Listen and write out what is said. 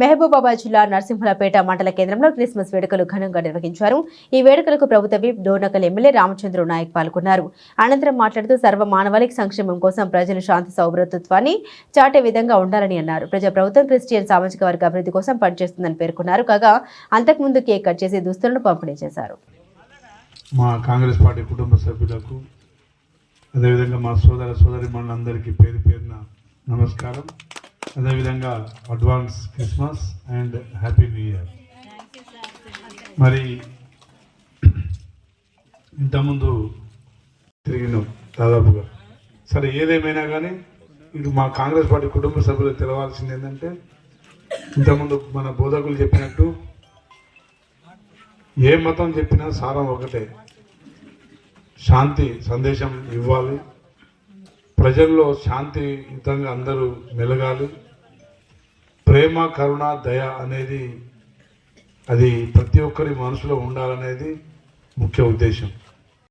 మహబూబాబాద్ జిల్లా నరసింహులపేట మండల కేంద్రంలో క్రిస్మస్ వేడుకలు ఘనంగా నిర్వహించారు. ఈ వేడుకలకు ప్రభుత్వ విప్ డోర్నకల్ ఎమ్మెల్యే రామచంద్ర నాయక్ పాల్గొన్నారు. అనంతరం మాట్లాడుతూ సర్వ మానవాళిక సంక్షేమం కోసం ప్రజలు శాంతి సౌభ్రతత్వాన్ని చాటే విధంగా ఉండాలని అన్నారు. ప్రజా ప్రభుత్వం క్రిస్టియన్ సామాజిక వర్గ అభివృద్ధి కోసం పనిచేస్తుందని పేర్కొన్నారు. కాగా అంతకుముందు కేక్ కట్ చేసి దుస్తులను పంపిణీ చేశారు. మా కాంగ్రెస్ పార్టీ కుటుంబ సభ్యులకు అదేవిధంగా మా సోదర సోదరి మనందరికీ పేరు పేరున నమస్కారం. అదేవిధంగా advance Christmas and happy new year మరి ఇంతకుముందు తిరిగినాం దాదాపుగా. సరే ఏదేమైనా కానీ ఇటు మా కాంగ్రెస్ పార్టీ కుటుంబ సభ్యులు తెలవాల్సింది ఏంటంటే ఇంతకుముందు మన బోధకులు చెప్పినట్టు ఏ మతం చెప్పినా సారం ఒకటే. శాంతి సందేశం ఇవ్వాలి. ప్రజల్లో శాంతియుతంగా అందరూ మెలగాలి ప్రేమ కరుణ దయ అనేది అది ప్రతి ఒక్కరి మనసులో ఉండాలనేది ముఖ్య ఉద్దేశం.